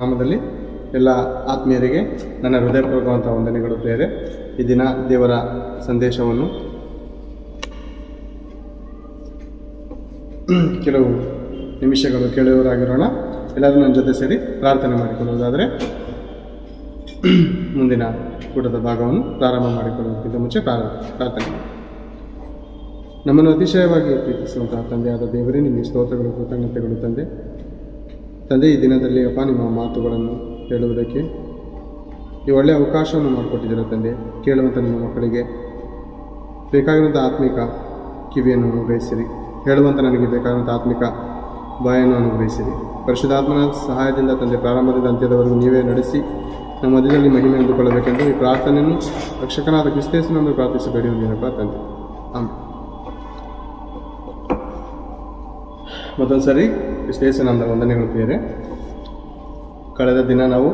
ನಾಮದಲ್ಲಿ ಎಲ್ಲ ಆತ್ಮೀಯರಿಗೆ ನನ್ನ ಹೃದಯಪೂರ್ವಕವಂತ ವಂದನೆಗಳು ಬೇರೆ ಈ ದಿನ ದೇವರ ಸಂದೇಶವನ್ನು ಕೆಲವು ನಿಮಿಷಗಳು ಕೇಳುವವರಾಗಿರೋಣ. ಎಲ್ಲರೂ ನನ್ನ ಜೊತೆ ಸೇರಿ ಪ್ರಾರ್ಥನೆ ಮಾಡಿಕೊಳ್ಳುವುದಾದರೆ ಮುಂದಿನ ಕೂಟದ ಭಾಗವನ್ನು ಪ್ರಾರಂಭ ಮಾಡಿಕೊಳ್ಳುವುದಕ್ಕಿಂತ ಮುಂಚೆ ಪ್ರಾರ, ಪ್ರಾರ್ಥನೆ ನಮ್ಮನ್ನು ಅತಿಶಯವಾಗಿ ಪ್ರೀತಿಸುವಂತಹ ತಂದೆಯಾದ ದೇವರೇ, ನಿಮಗೆ ಸ್ತೋತ್ರಗಳು, ಕೃತಜ್ಞತೆಗಳು ತಂದೆ. ತಂದೆ ಈ ದಿನದಲ್ಲಿ ಅಪ್ಪ ನಿಮ್ಮ ಮಾತುಗಳನ್ನು ಹೇಳುವುದಕ್ಕೆ ಈ ಒಳ್ಳೆಯ ಅವಕಾಶವನ್ನು ಮಾಡಿಕೊಟ್ಟಿದ್ದೀರ ತಂದೆ? ಕೇಳುವಂಥ ನಿಮ್ಮ ಮಕ್ಕಳಿಗೆ ಬೇಕಾಗಿರುವಂಥ ಆತ್ಮಿಕ ಕಿವಿಯನ್ನು ಅನುಗ್ರಹಿಸಿರಿ. ಹೇಳುವಂಥ ನನಗೆ ಬೇಕಾಗಿರುವಂಥ ಆತ್ಮಿಕ ಬಾಯನ್ನು ಅನುಗ್ರಹಿಸಿರಿ. ಪರಿಶುದ್ಧಾತ್ಮನ ಸಹಾಯದಿಂದ ತಂದೆ ಪ್ರಾರಂಭದಿಂದ ಅಂತ್ಯದವರೆಗೂ ನೀವೇ ನಡೆಸಿ ನಮ್ಮ ಮಧ್ಯದಲ್ಲಿ ಮಹಿಮೆ ಅಂದುಕೊಳ್ಳಬೇಕೆಂದು ಈ ಪ್ರಾರ್ಥನೆಯನ್ನು ರಕ್ಷಕನಾದ ಕ್ರಿಸ್ತೇಸನನ್ನು ಪ್ರಾರ್ಥಿಸಬೇಡಿ ಒಂದಿನಪ್ಪ ತಂದೆ. ಆಮೇಲೆ ಮತ್ತೊಂದು ಸರಿ ಕ್ರಿಸ್ತೇಸನಂದ ವಂದನೆಗಳು ಬೇರೆ ಕಳೆದ ದಿನ ನಾವು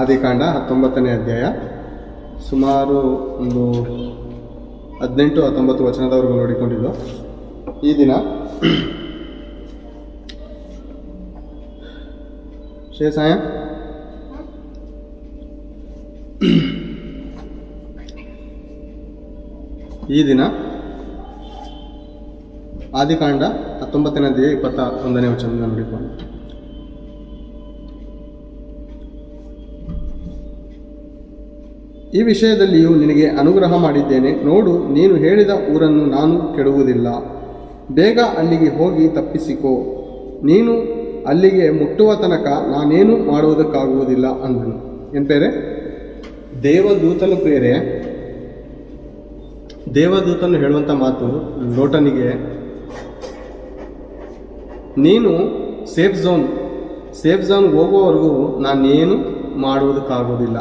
ಆದಿಕಾಂಡ ಹತ್ತೊಂಬತ್ತನೇ ಅಧ್ಯಾಯ ಸುಮಾರು ಒಂದು ಹದಿನೆಂಟು ಹತ್ತೊಂಬತ್ತು ವಚನದವರೆಗೂ ನೋಡಿಕೊಂಡಿದ್ದು. ಈ ದಿನ ಶೇಸಾಯ ಈ ದಿನ ಆದಿಕಾಂಡ ಹತ್ತೊಂಬತ್ತನೇ ಅಧ್ಯಾಯ ಇಪ್ಪತ್ತ ಒಂದನೇ ವಚನ ನೋಡಿಕೊಂಡು ಈ ವಿಷಯದಲ್ಲಿಯೂ ನಿನಗೆ ಅನುಗ್ರಹ ಮಾಡಿದ್ದೇನೆ. ನೋಡು, ನೀನು ಹೇಳಿದ ಊರನ್ನು ನಾನು ಕೆಡುವುದಿಲ್ಲ ಬೇಗ ಅಲ್ಲಿಗೆ ಹೋಗಿ ತಪ್ಪಿಸಿಕೋ. ನೀನು ಅಲ್ಲಿಗೆ ಮುಟ್ಟುವ ತನಕ ನಾನೇನು ಮಾಡುವುದಕ್ಕಾಗುವುದಿಲ್ಲ ಅಂದನು. ಎಂತೇರೆ ದೇವದೂತನು ಪ್ರೇರೆ ದೇವದೂತನು ಹೇಳುವಂಥ ಮಾತು ಲೋಟನಿಗೆ ನೀನು ಸೇಫ್ ಝೋನ್ ಸೇಫ್ ಝೋನ್ ಹೋಗೋವರೆಗೂ ನಾನೇನು ಮಾಡುವುದಕ್ಕಾಗೋದಿಲ್ಲ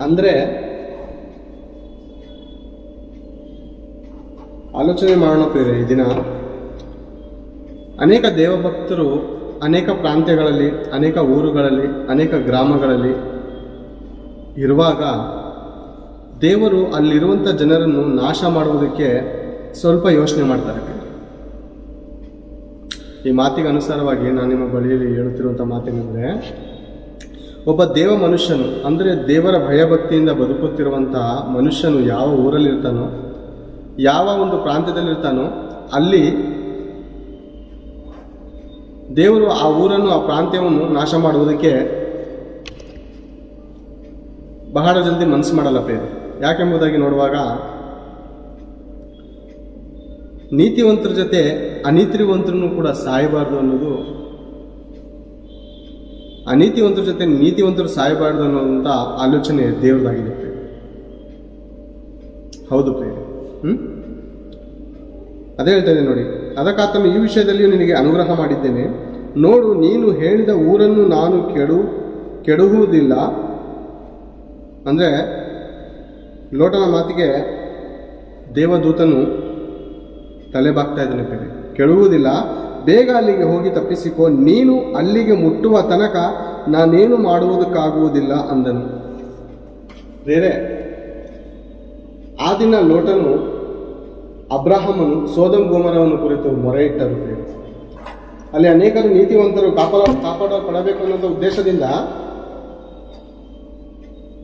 ಅಂದರೆ, ಆಲೋಚನೆ ಮಾಡೋಣ ಈ ದಿನ ಅನೇಕ ದೇವಭಕ್ತರು ಅನೇಕ ಪ್ರಾಂತ್ಯಗಳಲ್ಲಿ, ಅನೇಕ ಊರುಗಳಲ್ಲಿ, ಅನೇಕ ಗ್ರಾಮಗಳಲ್ಲಿ ಇರುವಾಗ ದೇವರು ಅಲ್ಲಿರುವಂಥ ಜನರನ್ನು ನಾಶ ಮಾಡುವುದಕ್ಕೆ ಸ್ವಲ್ಪ ಯೋಚನೆ ಮಾಡ್ತಾರೆ ಈ ಮಾತಿಗೆ ಅನುಸಾರವಾಗಿ ನಾನು ನಿಮ್ಮ ಬಳಿಯಲ್ಲಿ ಹೇಳುತ್ತಿರುವಂಥ ಮಾತೇನೆಂದರೆ, ಒಬ್ಬ ದೇವ ಮನುಷ್ಯನು, ಅಂದರೆ ದೇವರ ಭಯಭಕ್ತಿಯಿಂದ ಬದುಕುತ್ತಿರುವಂತಹ ಮನುಷ್ಯನು ಯಾವ ಊರಲ್ಲಿರ್ತಾನೋ ಯಾವ ಒಂದು ಪ್ರಾಂತ್ಯದಲ್ಲಿರ್ತಾನೋ ಅಲ್ಲಿ ದೇವರು ಆ ಊರನ್ನು, ಆ ಪ್ರಾಂತ್ಯವನ್ನು ನಾಶ ಮಾಡುವುದಕ್ಕೆ ಬಹಳ ಜಲ್ದಿ ಮನಸ್ಸು ಮಾಡಲ್ಲ ಪೇರು ಯಾಕೆಂಬುದಾಗಿ ನೋಡುವಾಗ ನೀತಿವಂತರ ಜೊತೆ ಅನೀತಿವಂತರನ್ನು ಕೂಡ ಸಾಯಬಾರ್ದು ಅನ್ನೋದು ಅನೀತಿವಂತರ ಜೊತೆ ನೀತಿವಂತರು ಸಾಯಬಾರ್ದು ಅನ್ನೋದಂಥ ಆಲೋಚನೆ ದೇವ್ರದಾಗಿದೆ ಹೌದು ಪ್ರೇ ಹ್ಮ್? ಅದೇ ಹೇಳ್ತೇನೆ ನೋಡಿ, ಅದಕ್ಕಾತನು ಈ ವಿಷಯದಲ್ಲಿಯೂ ನಿನಗೆ ಅನುಗ್ರಹ ಮಾಡಿದ್ದೇನೆ. ನೋಡು, ನೀನು ಹೇಳಿದ ಊರನ್ನು ನಾನು ಕೆಡು ಕೆಡುವುದಿಲ್ಲ ಅಂದರೆ ಲೋಟನ ಮಾತಿಗೆ ದೇವದೂತನು ತಲೆ ಬಾಗ್ತಾ ಇದ್ದಾನೆ ಬೇರೆ ಕೇಳುವುದಿಲ್ಲ, ಬೇಗ ಅಲ್ಲಿಗೆ ಹೋಗಿ ತಪ್ಪಿಸಿಕೋ, ನೀನು ಅಲ್ಲಿಗೆ ಮುಟ್ಟುವ ತನಕ ನಾನೇನು ಮಾಡುವುದಕ್ಕಾಗುವುದಿಲ್ಲ ಅಂದನು. ಬೇರೆ, ಆ ದಿನ ಲೋಟನು ಅಬ್ರಾಹಮನು ಸೋದಂ ಗೋಮರವನ್ನು ಕುರಿತು ಮೊರೆ ಇಟ್ಟರು ಅಲ್ಲಿ ಅನೇಕರು ನೀತಿವಂತರು ಕಾಪಾಡ, ಕಾಪಾಡಲ್ಪಡಬೇಕು ಅನ್ನೋ ಉದ್ದೇಶದಿಂದ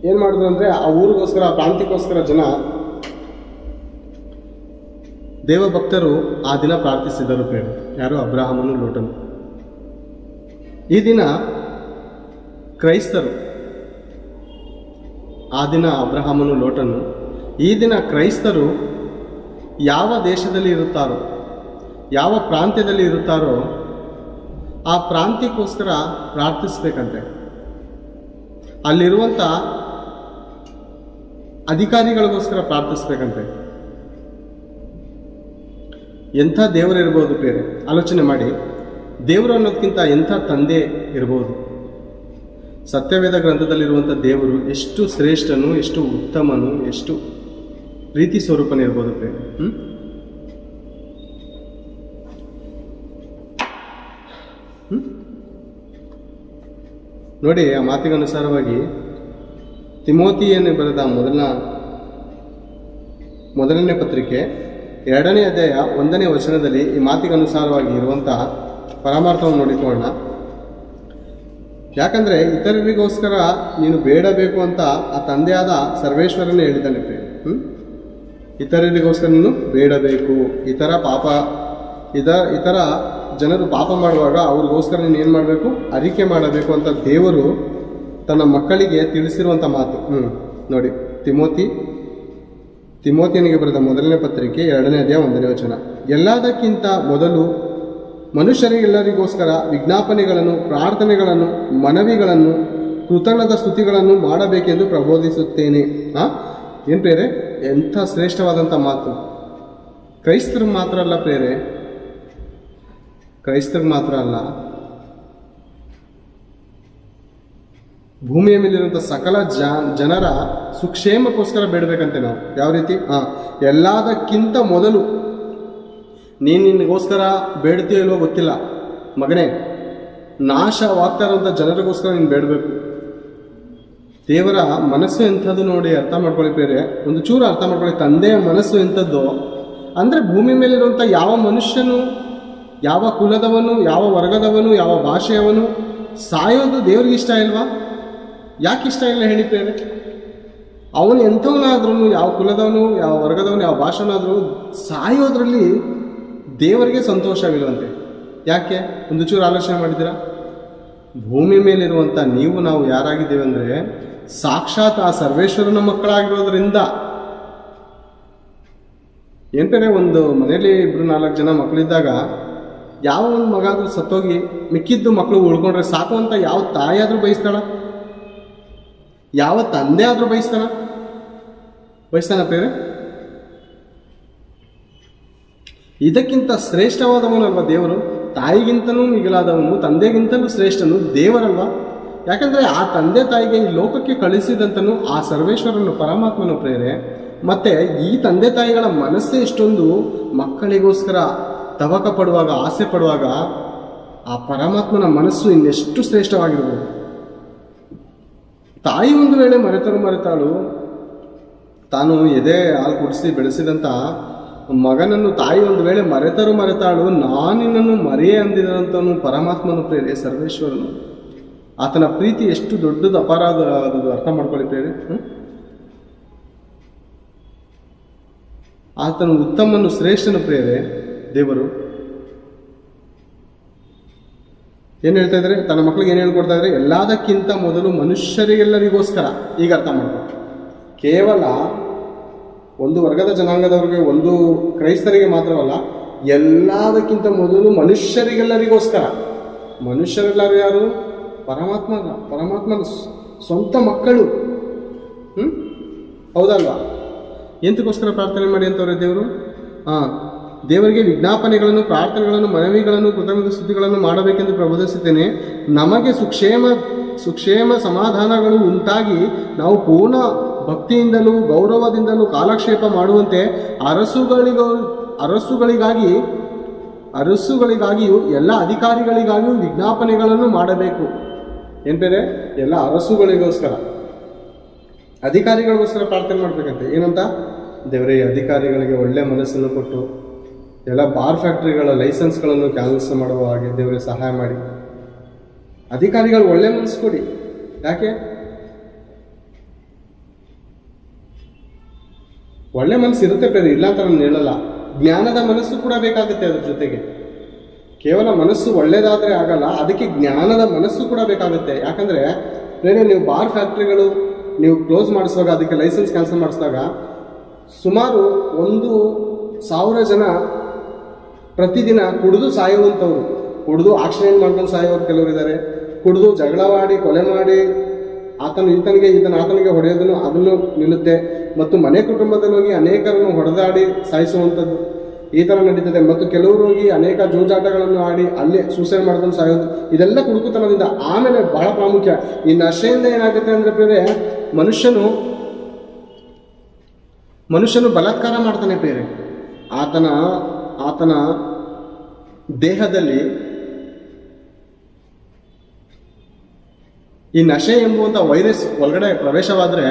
ಏನ್ ಮಾಡಿದ್ರು ಅಂದ್ರೆ ಆ ಊರಿಗೋಸ್ಕರ, ಆ ಪ್ರಾಂತ್ಯಕ್ಕೋಸ್ಕರ ಜನ ದೇವಭಕ್ತರು ಆ ದಿನ ಪ್ರಾರ್ಥಿಸಿದರು ಪ್ರೇಮ ಯಾರು? ಅಬ್ರಾಹಮನು ಲೋಟನು. ಈ ದಿನ ಕ್ರೈಸ್ತರು, ಆ ದಿನ ಅಬ್ರಹಾಮನು ಲೋಟನು, ಈ ದಿನ ಕ್ರೈಸ್ತರು ಯಾವ ದೇಶದಲ್ಲಿ ಇರುತ್ತಾರೋ, ಯಾವ ಪ್ರಾಂತ್ಯದಲ್ಲಿ ಇರುತ್ತಾರೋ, ಆ ಪ್ರಾಂತ್ಯಕ್ಕೋಸ್ಕರ ಪ್ರಾರ್ಥಿಸಬೇಕಂತೆ. ಅಲ್ಲಿರುವಂಥ ಅಧಿಕಾರಿಗಳಿಗೋಸ್ಕರ ಪ್ರಾರ್ಥಿಸ್ಬೇಕಂತೆ. ಎಂಥ ದೇವರಿರ್ಬೋದು ಬೇರೆ ಆಲೋಚನೆ ಮಾಡಿ ದೇವರು ಅನ್ನೋದಕ್ಕಿಂತ ಎಂಥ ತಂದೆ ಇರ್ಬೋದು ಸತ್ಯವೇದ ಗ್ರಂಥದಲ್ಲಿರುವಂಥ ದೇವರು ಎಷ್ಟು ಶ್ರೇಷ್ಠನು, ಎಷ್ಟು ಉತ್ತಮನು, ಎಷ್ಟು ಪ್ರೀತಿ ಸ್ವರೂಪನೇ ಇರ್ಬೋದು ಹ್ಮ್? ಹ್ಮ್? ನೋಡಿ, ಆ ಮಾತಿಗನುಸಾರವಾಗಿ ತಿಮೋತಿಯನ್ನು ಬರೆದ ಮೊದಲ ಮೊದಲನೇ ಪತ್ರಿಕೆ ಎರಡನೇ ಅಧ್ಯಾಯ ಒಂದನೇ ವಚನದಲ್ಲಿ ಈ ಮಾತಿಗನುಸಾರವಾಗಿ ಇರುವಂತಹ ಪರಮಾರ್ಥವನ್ನು ನೋಡಿಕೊಳ್ಳೋಣ. ಯಾಕಂದ್ರೆ ಇತರರಿಗೋಸ್ಕರ ನೀನು ಬೇಡಬೇಕು ಅಂತ ಆ ತಂದೆಯಾದ ಸರ್ವೇಶ್ವರನೇ ಹೇಳಿದ್ದಾನೆ ಹ್ಞೂ? ಇತರರಿಗೋಸ್ಕರ ನೀನು ಬೇಡಬೇಕು. ಇತರ ಪಾಪ, ಇದ, ಇತರ ಜನರು ಪಾಪ ಮಾಡುವಾಗ ಅವ್ರಿಗೋಸ್ಕರ ನೀನು ಏನು ಮಾಡಬೇಕು? ಅರಿಕೆ ಮಾಡಬೇಕು ಅಂತ ದೇವರು ತನ್ನ ಮಕ್ಕಳಿಗೆ ತಿಳಿಸಿರುವಂಥ ಮಾತು. ಹ್ಞೂ ನೋಡಿ, ತಿಮೋತಿ ತಿಮೋತಿಯನಿಗೆ ಬರೆದ ಮೊದಲನೇ ಪತ್ರಿಕೆ ಎರಡನೇ ಅಧ್ಯಾಯ ಒಂದನೇ ವಚನ. ಎಲ್ಲದಕ್ಕಿಂತ ಮೊದಲು ಮನುಷ್ಯರಿಗೆಲ್ಲರಿಗೋಸ್ಕರ ವಿಜ್ಞಾಪನೆಗಳನ್ನು, ಪ್ರಾರ್ಥನೆಗಳನ್ನು, ಮನವಿಗಳನ್ನು, ಕೃತಜ್ಞತ ಸ್ತುತಿಗಳನ್ನು ಮಾಡಬೇಕೆಂದು ಪ್ರಬೋಧಿಸುತ್ತೇನೆ. ಹಾಂ ಏನು ಪ್ರೇರೆ? ಎಂಥ ಶ್ರೇಷ್ಠವಾದಂಥ ಮಾತು. ಕ್ರೈಸ್ತರು ಮಾತ್ರ ಅಲ್ಲ ಪ್ರೇರೆ. ಕ್ರೈಸ್ತರಿಗೆ ಮಾತ್ರ ಅಲ್ಲ. ಭೂಮಿಯ ಮೇಲಿರುವಂಥ ಸಕಲ ಜನರ ಸುಕ್ಷೇಮಕ್ಕೋಸ್ಕರ ಬೇಡಬೇಕಂತೆ ನಾವು. ಯಾವ ರೀತಿ? ಹಾಂ ಎಲ್ಲದಕ್ಕಿಂತ ಮೊದಲು ನೀನು ನಿನಗೋಸ್ಕರ ಬೇಡ್ತೀಯೋ ಇಲ್ವೋ ಗೊತ್ತಿಲ್ಲ. ಮಗನೇ ನಾಶವಾಗ್ತಾ ಇರುವಂಥ ಜನರಿಗೋಸ್ಕರ ನೀನು ಬೇಡಬೇಕು. ದೇವರ ಮನಸ್ಸು ಎಂಥದ್ದು ನೋಡಿ ಅರ್ಥ ಮಾಡ್ಕೊಳ್ಳಿ ಬೇರೆ ಒಂದು ಚೂರು ಅರ್ಥ ಮಾಡ್ಕೊಳ್ಳಿ. ತಂದೆಯ ಮನಸ್ಸು ಎಂಥದ್ದು? ಅಂದರೆ ಭೂಮಿ ಮೇಲಿರುವಂಥ ಯಾವ ಮನುಷ್ಯನು, ಯಾವ ಕುಲದವನು, ಯಾವ ವರ್ಗದವನು, ಯಾವ ಭಾಷೆಯವನು ಸಾಯೋದು ದೇವ್ರಿಗೆ ಇಷ್ಟ ಇಲ್ವಾ? ಯಾಕೆ ಇಷ್ಟ ಇಲ್ಲ ಹೇಳಿದ್ದೇವೆ ಅವನು ಎಂಥವನಾದ್ರೂ, ಯಾವ ಕುಲದವನು, ಯಾವ ವರ್ಗದವನು, ಯಾವ ಭಾಷೆನಾದರೂ ಸಾಯೋದ್ರಲ್ಲಿ ದೇವರಿಗೆ ಸಂತೋಷವಿಲ್ಲವಂತೆ ಯಾಕೆ? ಒಂದು ಚೂರು ಆಲೋಚನೆ ಮಾಡಿದ್ದೀರಾ? ಭೂಮಿ ಮೇಲಿರುವಂಥ ನೀವು, ನಾವು ಯಾರಾಗಿದ್ದೇವೆ ಅಂದರೆ ಸಾಕ್ಷಾತ್ ಆ ಸರ್ವೇಶ್ವರನ ಮಕ್ಕಳಾಗಿರೋದ್ರಿಂದ. ಎಂಟನೇ ಒಂದು ಮನೆಯಲ್ಲಿ ಇಬ್ಬರು ನಾಲ್ಕು ಜನ ಮಕ್ಕಳಿದ್ದಾಗ ಯಾವ ಒಂದು ಮಗ ಆದ್ರೂ ಸತ್ತೋಗಿ ಮಿಕ್ಕಿದ್ದು ಮಕ್ಕಳು ಉಳ್ಕೊಂಡ್ರೆ ಸಾಕು ಅಂತ ಯಾವ ತಾಯಿಯಾದರೂ ಬಯಸ್ತಾಳ? ಯಾವ ತಂದೆ ಆದರೂ ಬಯಸ್ತಾನ? ಬಯಸ್ತಾನ ಬೇರೆ ಇದಕ್ಕಿಂತ ಶ್ರೇಷ್ಠವಾದವನಲ್ವ ದೇವರು? ತಾಯಿಗಿಂತಲೂ ಮಿಗಿಲಾದವನು, ತಂದೆಗಿಂತಲೂ ಶ್ರೇಷ್ಠನು ದೇವರಲ್ವಾ? ಯಾಕಂದ್ರೆ ಆ ತಂದೆ ತಾಯಿಗೆ ಈ ಲೋಕಕ್ಕೆ ಕಳಿಸಿದಂತನು ಆ ಸರ್ವೇಶ್ವರನು, ಪರಮಾತ್ಮನು ಪ್ರೇರೆ. ಮತ್ತೆ ಈ ತಂದೆ ತಾಯಿಗಳ ಮನಸ್ಸೇ ಇಷ್ಟೊಂದು ಮಕ್ಕಳಿಗೋಸ್ಕರ ತವಕ ಪಡುವಾಗ ಆಸೆ ಪಡುವಾಗ ಆ ಪರಮಾತ್ಮನ ಮನಸ್ಸು ಇನ್ನೆಷ್ಟು ಶ್ರೇಷ್ಠವಾಗಿರ್ಬೋದು? ತಾಯಿ ಒಂದು ವೇಳೆ ಮರೆತರು ಮರೆತಾಳು, ತಾನು ಎದೆ ಹಾಲು ಕುಡಿಸಿ ಬೆಳೆಸಿದಂಥ ಮಗನನ್ನು ತಾಯಿ ಒಂದು ವೇಳೆ ಮರೆತರು ಮರೆತಾಳು ನಾನಿನ್ನನ್ನು ಮರೆಯೇ ಅಂದಿದಂತನು ಪರಮಾತ್ಮನು ಪ್ರೇರೆ ಸರ್ವೇಶ್ವರನು. ಆತನ ಪ್ರೀತಿ ಎಷ್ಟು ದೊಡ್ಡದು, ಅಪರಾಧ ಅದು ಅರ್ಥ ಮಾಡ್ಕೊಳ್ಳಿ ಪ್ರೇರೆ? ಆತನು ಉತ್ತಮನು, ಶ್ರೇಷ್ಠನು ಪ್ರೇರೆ ದೇವರು. ಏನು ಹೇಳ್ತಾ ಇದ್ದಾರೆ? ತನ್ನ ಮಕ್ಕಳಿಗೆ ಏನು ಹೇಳ್ಕೊಡ್ತಾ ಇದ್ದಾರೆ? ಎಲ್ಲದಕ್ಕಿಂತ ಮೊದಲು ಮನುಷ್ಯರಿಗೆಲ್ಲರಿಗೋಸ್ಕರ. ಈಗ ಅರ್ಥ ಮಾಡ್ಕೊ. ಕೇವಲ ಒಂದು ವರ್ಗದ ಜನಾಂಗದವ್ರಿಗೆ, ಒಂದು ಕ್ರೈಸ್ತರಿಗೆ ಮಾತ್ರವಲ್ಲ, ಎಲ್ಲದಕ್ಕಿಂತ ಮೊದಲು ಮನುಷ್ಯರಿಗೆಲ್ಲರಿಗೋಸ್ಕರ. ಮನುಷ್ಯರೆಲ್ಲರೂ ಯಾರು? ಪರಮಾತ್ಮನ ಪರಮಾತ್ಮನ ಸ್ವಂತ ಮಕ್ಕಳು. ಹ್ಞೂ ಹೌದಲ್ವಾ? ಎಂತಕ್ಕೋಸ್ಕರ ಪ್ರಾರ್ಥನೆ ಮಾಡಿ ಅಂತವ್ರೆ ದೇವರು? ಹಾಂ ದೇವರಿಗೆ ವಿಜ್ಞಾಪನೆಗಳನ್ನು, ಪ್ರಾರ್ಥನೆಗಳನ್ನು, ಮನವಿಗಳನ್ನು ಕೃತಜ್ಞ ಸ್ತುತಿಗಳನ್ನು ಮಾಡಬೇಕೆಂದು ಪ್ರಬೋಧಿಸುತ್ತೇನೆ. ನಮಗೆ ಸುಕ್ಷೇಮ ಸುಕ್ಷೇಮ ಸಮಾಧಾನಗಳು ಉಂಟಾಗಿ ನಾವು ಪೂರ್ಣ ಭಕ್ತಿಯಿಂದಲೂ, ಗೌರವದಿಂದಲೂ ಕಾಲಕ್ಷೇಪ ಮಾಡುವಂತೆ ಅರಸುಗಳಿಗ, ಅರಸುಗಳಿಗಾಗಿ, ಅರಸುಗಳಿಗಾಗಿಯೂ, ಎಲ್ಲ ಅಧಿಕಾರಿಗಳಿಗಾಗಿಯೂ ವಿಜ್ಞಾಪನೆಗಳನ್ನು ಮಾಡಬೇಕು. ಎಂದರೆ ಎಲ್ಲ ಅರಸುಗಳಿಗೋಸ್ಕರ. ಅಧಿಕಾರಿಗಳಿಗೋಸ್ಕರ ಪ್ರಾರ್ಥನೆ ಮಾಡಬೇಕಂತೆ. ಏನಂತ? ದೇವರೇ, ಅಧಿಕಾರಿಗಳಿಗೆ ಒಳ್ಳೆ ಮನಸ್ಸನ್ನು ಕೊಟ್ಟು ಎಲ್ಲ ಬಾರ್ ಫ್ಯಾಕ್ಟ್ರಿಗಳ ಲೈಸೆನ್ಸ್ಗಳನ್ನು ಕ್ಯಾನ್ಸಲ್ ಮಾಡುವ ಹಾಗೆ ದೇವರೇ ಸಹಾಯ ಮಾಡಿ. ಅಧಿಕಾರಿಗಳು ಒಳ್ಳೆ ಮನಸ್ಸು ಕೊಡಿ. ಯಾಕೆ? ಒಳ್ಳೆ ಮನಸ್ಸು ಇರುತ್ತೆ ಪ್ರೇರಿ ಇಲ್ಲ ಅಂತ ನಾನು ಹೇಳಲ್ಲ. ಜ್ಞಾನದ ಮನಸ್ಸು ಕೂಡ ಬೇಕಾಗುತ್ತೆ ಅದ್ರ ಜೊತೆಗೆ. ಕೇವಲ ಮನಸ್ಸು ಒಳ್ಳೇದಾದ್ರೆ ಆಗಲ್ಲ, ಅದಕ್ಕೆ ಜ್ಞಾನದ ಮನಸ್ಸು ಕೂಡ ಬೇಕಾಗುತ್ತೆ. ಯಾಕಂದ್ರೆ ಬೇರೆ ನೀವು ಬಾರ್ ಫ್ಯಾಕ್ಟ್ರಿಗಳು ನೀವು ಕ್ಲೋಸ್ ಮಾಡಿಸುವಾಗ, ಅದಕ್ಕೆ ಲೈಸೆನ್ಸ್ ಕ್ಯಾನ್ಸಲ್ ಮಾಡಿಸಿದಾಗ ಸುಮಾರು ಒಂದು ಸಾವಿರ ಜನ ಪ್ರತಿದಿನ ಕುಡಿದು ಸಾಯುವಂಥವ್ರು. ಕುಡಿದು ಆಕ್ಸಿಡೆಂಟ್ ಮಾಡ್ಕೊಂಡು ಸಾಯೋರು ಕೆಲವರು ಇದ್ದಾರೆ ಕುಡಿದು ಜಗಳವಾಡಿ ಕೊಲೆ ಮಾಡಿ, ಆತನು ಈತನಿಗೆ, ಈತನ ಆತನಿಗೆ ಹೊಡೆಯೋದನ್ನು ಅದನ್ನು ನಿಲ್ಲುತ್ತೆ. ಮತ್ತು ಮನೆ ಕುಟುಂಬದಲ್ಲಿ ಹೋಗಿ ಅನೇಕರನ್ನು ಹೊಡೆದಾಡಿ ಸಾಯಿಸುವಂಥದ್ದು ಈ ಥರ ನಡೀತದೆ. ಮತ್ತು ಕೆಲವರು ಹೋಗಿ ಅನೇಕ ಜೂಜಾಟಗಳನ್ನು ಆಡಿ ಅಲ್ಲೇ ಸೂಸೈಡ್ ಮಾಡ್ಕೊಂಡು ಸಾಯೋದು. ಇದೆಲ್ಲ ಕುಡುಕುತನದಿಂದ ಆಮೇಲೆ ಬಹಳ ಪ್ರಾಮುಖ್ಯ. ಈ ನಶೆಯಿಂದ ಏನಾಗುತ್ತೆ ಅಂದ್ರೆ ಬೇರೆ ಮನುಷ್ಯನು ಮನುಷ್ಯನು ಬಲಾತ್ಕಾರ ಮಾಡ್ತಾನೆ ಬೇರೆ ಆತನ ಆತನ ದೇಹದಲ್ಲಿ ಈ ನಶೆ ಎಂಬುವಂಥ ವೈರಸ್ ಒಳಗಡೆ ಪ್ರವೇಶವಾದರೆ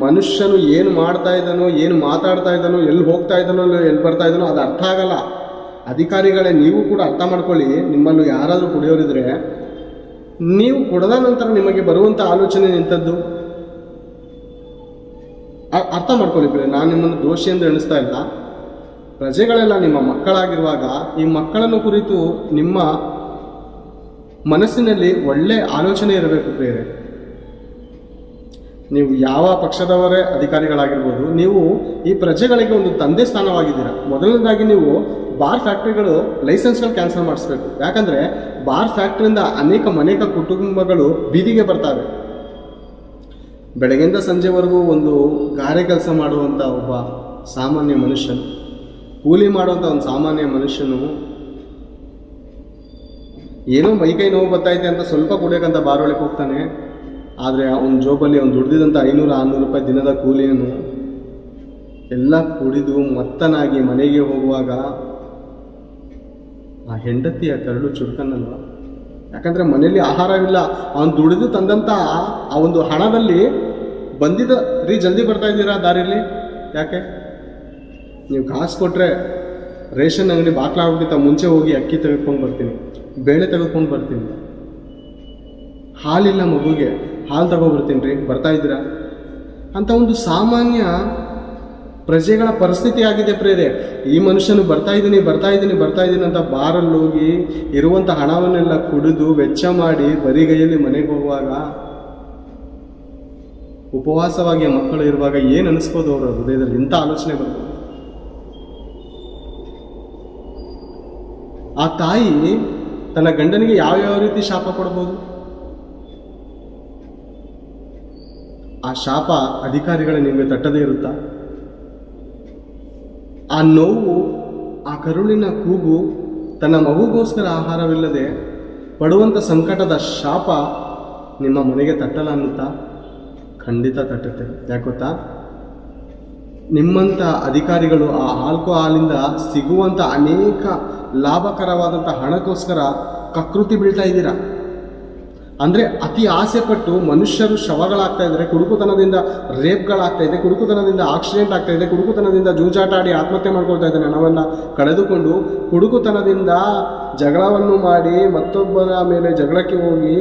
ಮನುಷ್ಯನು ಏನು ಮಾಡ್ತಾ ಇದ್ದಾನೋ, ಏನು ಮಾತಾಡ್ತಾ ಇದ್ದಾನೋ, ಎಲ್ಲಿ ಹೋಗ್ತಾ ಇದ್ದಾನೋ ಎಲ್ಲಿ ಬರ್ತಾ ಇದ್ದಾನೋ, ಅದು ಅರ್ಥ ಆಗಲ್ಲ. ಅಧಿಕಾರಿಗಳೇ, ನೀವು ಕೂಡ ಅರ್ಥ ಮಾಡ್ಕೊಳ್ಳಿ, ನಿಮ್ಮನ್ನು ಯಾರಾದರೂ ಕುಡಿಯೋರಿದ್ರೆ, ನೀವು ಕುಡದ ನಂತರ ನಿಮಗೆ ಬರುವಂಥ ಆಲೋಚನೆ ನಿಂತದ್ದು ಅರ್ಥ ಮಾಡ್ಕೊಳ್ಳಿ ನಾನು ನಿಮ್ಮನ್ನು ದೋಷಿ ಎಂದು ಎಣಿಸ್ತಾ ಇಲ್ಲ. ಪ್ರಜೆಗಳೆಲ್ಲ ನಿಮ್ಮ ಮಕ್ಕಳಾಗಿರುವಾಗ ಈ ಮಕ್ಕಳನ್ನು ಕುರಿತು ನಿಮ್ಮ ಮನಸ್ಸಿನಲ್ಲಿ ಒಳ್ಳೆ ಆಲೋಚನೆ ಇರಬೇಕು ಬೇರೆ ನೀವು ಯಾವ ಪಕ್ಷದವರೇ ಅಧಿಕಾರಿಗಳಾಗಿರ್ಬೋದು, ನೀವು ಈ ಪ್ರಜೆಗಳಿಗೆ ಒಂದು ತಂದೆ ಸ್ಥಾನವಾಗಿದ್ದೀರಾ. ಮೊದಲನೇದಾಗಿ ನೀವು ಬಾರ್ ಫ್ಯಾಕ್ಟ್ರಿಗಳು, ಲೈಸೆನ್ಸ್ಗಳು ಕ್ಯಾನ್ಸಲ್ ಮಾಡಿಸ್ಬೇಕು. ಯಾಕಂದರೆ ಬಾರ್ ಫ್ಯಾಕ್ಟ್ರಿಯಿಂದ ಅನೇಕ ಮನೇಕ ಕುಟುಂಬಗಳು ಬೀದಿಗೆ ಬರ್ತವೆ. ಬೆಳಗ್ಗೆಯಿಂದ ಸಂಜೆವರೆಗೂ ಒಂದು ಗಾರೆ ಕೆಲಸ ಮಾಡುವಂಥ ಒಬ್ಬ ಸಾಮಾನ್ಯ ಮನುಷ್ಯನು ಕೂಲಿ ಮಾಡುವಂಥ ಒಂದು ಸಾಮಾನ್ಯ ಮನುಷ್ಯನು ಏನೋ ಮೈಕೈ ನೋವು ಬರ್ತೈತೆ ಅಂತ ಸ್ವಲ್ಪ ಕುಡಿಯೋಕ್ಕಂತ ಬಾರೋಳಿಗೆ ಹೋಗ್ತಾನೆ. ಆದರೆ ಅವನ ಜೋಬಲ್ಲಿ ಅವ್ನು ದುಡ್ದಿದಂಥ ಐನೂರು, ಆರುನೂರು ರೂಪಾಯಿ ದಿನದ ಕೂಲಿಯನ್ನು ಎಲ್ಲ ಕುಡಿದು ಮತ್ತನಾಗಿ ಮನೆಗೆ ಹೋಗುವಾಗ ಆ ಹೆಂಡತಿಯ ಕರಳು ಚುರುಕನ್ನಲ್ವ? ಯಾಕಂದರೆ ಮನೆಯಲ್ಲಿ ಆಹಾರವಿಲ್ಲ. ಅವನು ದುಡಿದು ತಂದಂಥ ಆ ಒಂದು ಹಣದಲ್ಲಿ ಬಂದಿದ್ದ ರೀ ಜಲ್ದಿ ಬರ್ತಾ ಇದ್ದೀರಾ ದಾರಿಯಲ್ಲಿ? ಯಾಕೆ? ನೀವು ಕಾಸು ಕೊಟ್ಟರೆ ರೇಷನ್ ಅಂಗಡಿ ಬಾಕ್ಲಾಗೋಕ್ಕಿಂತ ಮುಂಚೆ ಹೋಗಿ ಅಕ್ಕಿ ತೆಗೆದುಕೊಂಡು ಬರ್ತೀನಿ, ಬೇಳೆ ತೆಗೆದುಕೊಂಡು ಬರ್ತೀನಿ. ಹಾಲಿಲ್ಲ ಮಗುಗೆ, ಹಾಲು ತಗೊಬರ್ತೀನಿ ರೀ, ಬರ್ತಾ ಇದ್ದೀರಾ? ಅಂತ ಒಂದು ಸಾಮಾನ್ಯ ಪ್ರಜೆಗಳ ಪರಿಸ್ಥಿತಿ ಆಗಿದೆ ಪ್ರೇರೆ ಈ ಮನುಷ್ಯನು ಬರ್ತಾ ಇದ್ದೀನಿ ಬರ್ತಾ ಇದ್ದೀನಿ ಬರ್ತಾ ಇದ್ದೀನಿ ಅಂತ ಬಾರಲ್ಲಿ ಹೋಗಿ ಇರುವಂಥ ಹಣವನ್ನೆಲ್ಲ ಕುಡಿದು ವೆಚ್ಚ ಮಾಡಿ ಬರಿಗೈಯಲ್ಲಿ ಮನೆಗೆ ಹೋಗುವಾಗ ಉಪವಾಸವಾಗಿ ಮಕ್ಕಳು ಇರುವಾಗ ಏನು ಅನಿಸ್ಬೋದು ಅವರ ಹೃದಯದಲ್ಲಿ? ಇಂಥ ಆಲೋಚನೆ ಬರ್ಬೋದು ಆ ತಾಯಿ ತನ್ನ ಗಂಡನಿಗೆ ಯಾವ ಯಾವ ರೀತಿ ಶಾಪ ಕೊಡಬಹುದು ಆ ಶಾಪ ಅಧಿಕಾರಿಗಳ ನಿಮಗೆ ತಟ್ಟದೇ ಇರುತ್ತಾ? ಆ ನೋವು, ಆ ಕರುಳಿನ ಕೂಗು ತನ್ನ ಮಗುಗೋಸ್ಕರ ಆಹಾರವಿಲ್ಲದೆ ಪಡುವಂಥ ಸಂಕಟದ ಶಾಪ ನಿಮ್ಮ ಮನೆಗೆ ತಟ್ಟಲ್ಲ ಅನ್ನುತ್ತಾ? ಖಂಡಿತ ತಟ್ಟುತ್ತೆ. ಯಾಕೆ ಗೊತ್ತಾ? ನಿಮ್ಮಂಥ ಅಧಿಕಾರಿಗಳು ಆ ಆಲ್ಕೋಹಾಲಿಂದ ಸಿಗುವಂಥ ಅನೇಕ ಲಾಭಕರವಾದಂಥ ಹಣಕ್ಕೋಸ್ಕರ ಕಕೃತಿ ಬೀಳ್ತಾ ಇದ್ದೀರಾ? ಅಂದರೆ ಅತಿ ಆಸೆಪಟ್ಟು ಮನುಷ್ಯರು ಶವಗಳಾಗ್ತಾ ಇದ್ದಾರೆ, ಕುಡುಕುತನದಿಂದ ರೇಪ್ಗಳಾಗ್ತಾ ಇದೆ, ಕುಡುಕುತನದಿಂದ ಆಕ್ಸಿಡೆಂಟ್ ಆಗ್ತಾ ಇದೆ, ಕುಡುಕುತನದಿಂದ ಜೂಜಾಟ ಆಡಿ ಆತ್ಮಹತ್ಯೆ ಮಾಡ್ಕೊಳ್ತಾ ಇದ್ದಾನೆ ಹಣವನ್ನು ಕಳೆದುಕೊಂಡು ಕುಡುಕುತನದಿಂದ ಜಗಳವನ್ನು ಮಾಡಿ ಮತ್ತೊಬ್ಬರ ಮೇಲೆ ಜಗಳಕ್ಕೆ ಹೋಗಿ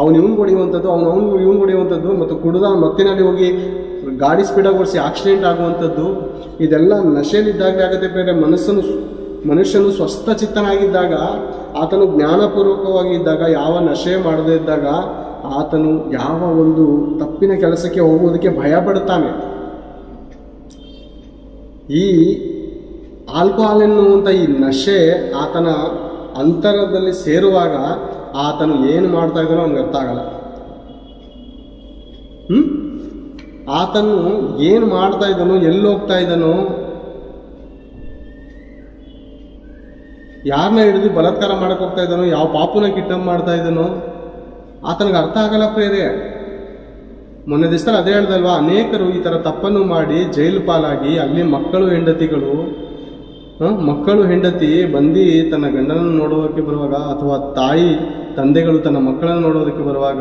ಅವನು ಇವನು ಹೊಡೆಯುವಂಥದ್ದು ಅವನು ಅವನು ಇವನು ಹೊಡೆಯುವಂಥದ್ದು ಮತ್ತು ಕುಡಿದ ಮತ್ತಿನಲ್ಲಿ ಹೋಗಿ ಗಾಡಿ ಸ್ಪೀಡಾಗಿ ಓಡಿಸಿ ಆಕ್ಸಿಡೆಂಟ್ ಆಗುವಂಥದ್ದು, ಇದೆಲ್ಲ ನಶೆಯಲ್ಲಿದ್ದಾಗಲೇ ಆಗುತ್ತೆ. ಬೇರೆ ಮನಸ್ಸನ್ನು ಮನುಷ್ಯನು ಸ್ವಸ್ಥ ಚಿತ್ತನಾಗಿದ್ದಾಗ, ಆತನು ಜ್ಞಾನಪೂರ್ವಕವಾಗಿ ಇದ್ದಾಗ, ಯಾವ ನಶೆ ಮಾಡದೇ ಇದ್ದಾಗ, ಆತನು ಯಾವ ಒಂದು ತಪ್ಪಿನ ಕೆಲಸಕ್ಕೆ ಹೋಗುವುದಕ್ಕೆ ಭಯ ಪಡ್ತಾನೆ ಈ ಆಲ್ಕೋಹಾಲ್ ಎನ್ನುವಂಥ ಈ ನಶೆ ಆತನ ಅಂತರದಲ್ಲಿ ಸೇರುವಾಗ, ಆತನು ಏನು ಮಾಡ್ತಾ ಇದ್ದಾನೋ ಅವ್ನಿಗೆ ಅರ್ಥ ಆಗಲ್ಲ. ಹ್ಮ್? ಆತನು ಏನು ಮಾಡ್ತಾ ಇದ್ದಾನೋ, ಎಲ್ಲಿ ಹೋಗ್ತಾ ಇದ್ದಾನೋ ಯಾರನ್ನ ಹಿಡಿದು ಬಲತ್ಕಾರ ಮಾಡಕ್ಕೆ ಹೋಗ್ತಾ ಇದ್ದಾನೋ, ಯಾವ ಪಾಪುನ ಕಿಡ್ನಾಪ್ ಮಾಡ್ತಾ ಇದ್ದಾನೋ, ಆತನಿಗೆ ಅರ್ಥ ಆಗಲ್ಲ ಪ್ರೇರೆ. ಮೊನ್ನೆ ದಿವಸ ಅದೇ ಹೇಳ್ದಲ್ವಾ, ಅನೇಕರು ಈ ಥರ ತಪ್ಪನ್ನು ಮಾಡಿ ಜೈಲು ಪಾಲಾಗಿ ಅಲ್ಲಿ ಮಕ್ಕಳು, ಹೆಂಡತಿಗಳು ಮಕ್ಕಳು, ಹೆಂಡತಿ ಬಂದು ತನ್ನ ಗಂಡನನ್ನು ನೋಡೋದಕ್ಕೆ ಬರುವಾಗ ಅಥವಾ ತಾಯಿ, ತಂದೆಗಳು ತನ್ನ ಮಕ್ಕಳನ್ನು ನೋಡೋದಕ್ಕೆ ಬರುವಾಗ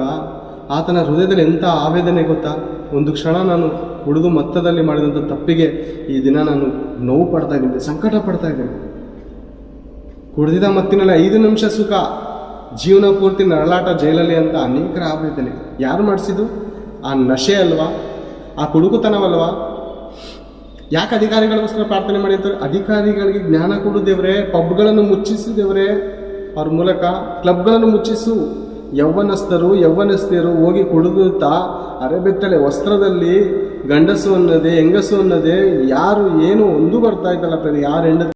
ಆತನ ಹೃದಯದಲ್ಲಿ ಎಂಥ ಆವೇದನೆ ಗೊತ್ತಾ? ಒಂದು ಕ್ಷಣ ನಾನು ಹುಡುಗು ಮತ್ತದಲ್ಲಿ ಮಾಡಿದಂಥ ತಪ್ಪಿಗೆ ಈ ದಿನ ನಾನು ನೋವು ಪಡ್ತಾ ಇದ್ದೆ ಸಂಕಟ ಪಡ್ತಾ ಇದ್ದೇನೆ. ಕುಡಿದಿದ ಮತ್ತಿನಲ್ಲಿ ಐದು ನಿಮಿಷ ಸುಖ, ಜೀವನ ಪೂರ್ತಿ ನರಳಾಟ ಜೈಲಲ್ಲಿ ಅಂತ ಅನೇಕರ ಆಗಿದ್ದೇನೆ ಯಾರು ಮಾಡಿಸಿದ್ದು? ಆ ನಶೆ ಅಲ್ವಾ? ಆ ಕುಡುಕುತನವಲ್ವಾ? ಯಾಕೆ ಅಧಿಕಾರಿಗಳಿಗೋಸ್ಕರ ಪ್ರಾರ್ಥನೆ ಮಾಡಿರ್ತಾರೆ ಅಧಿಕಾರಿಗಳಿಗೆ ಜ್ಞಾನ ಕೊಡು ದೇವರೇ, ಪಬ್ಗಳನ್ನು ಮುಚ್ಚಿಸು ದೇವರೇ. ಅವ್ರ ಮೂಲಕ ಕ್ಲಬ್ಗಳನ್ನು ಮುಚ್ಚಿಸು. ಯೌವನಸ್ಥರು ಯೌವನಸ್ಥರು ಹೋಗಿ ಕುಡಿದುತ್ತಾ ಅರೆಬೆತ್ತಲೆ ವಸ್ತ್ರದಲ್ಲಿ ಗಂಡಸು ಅನ್ನದೆ, ಹೆಂಗಸು ಅನ್ನದೆ, ಯಾರು ಏನು ಒಂದು ಬರ್ತಾ ಇದ್ದಲ್ಲ ಯಾರು ಹೆಂಡತಿ